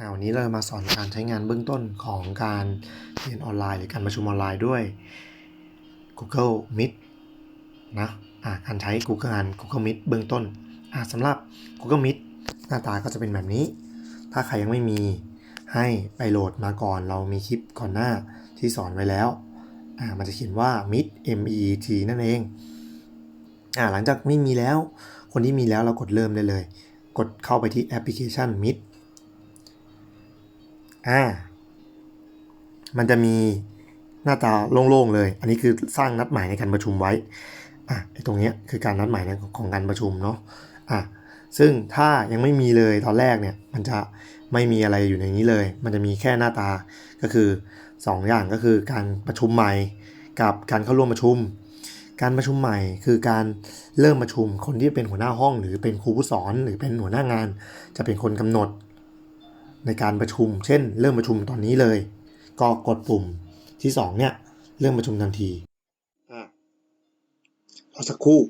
อันนี้เรามาสอนการใช้งานเบื้องต้นของการเรียนออนไลน์ หรือการประชุมออนไลน์ด้วย Google Meet นะการใช้ Google งาน Google Meet เบื้องต้นสำหรับ Google Meet หน้าตาก็จะเป็นแบบนี้ ถ้าใครยังไม่มีให้ไปโหลดมาก่อน เรามีคลิปก่อนหน้าที่สอนไว้แล้ว มันจะเขียนว่า Meet M E E T นั่นเองอหลังจากไม่มีแล้ว คนที่มีแล้วเรากดเริ่มได้เลย กดเข้าไปที่แอปพลิเคชัน Meet อ่า มันจะมีหน้าตาโล่งๆเลย อันนี้คือสร้างนัดหมายในการประชุมไว้ อะไอ้ตรงเนี้ยคือการนัดหมายของการประชุมเนาะ อะ ซึ่งถ้ายังไม่มีเลยตอนแรกเนี่ย มันจะไม่มีอะไรอยู่ในนี้เลย มันจะมีแค่หน้าตา ก็คือ 2ออย่างก็คือการประชุมใหม่กับการเข้าร่วมประชุม การประชุมใหม่คือการเริ่มประชุมคนที่เป็นหัวหน้าห้อง หรือเป็นครูผู้สอน หรือเป็นหัวหน้างาน จะเป็นคนกำหนด ในการประชุม เช่น เริ่มประชุมตอนนี้เลย ก็กดปุ่มที่2เนี่ยเริ่มประชุมทันทีอ่าพอสักครู่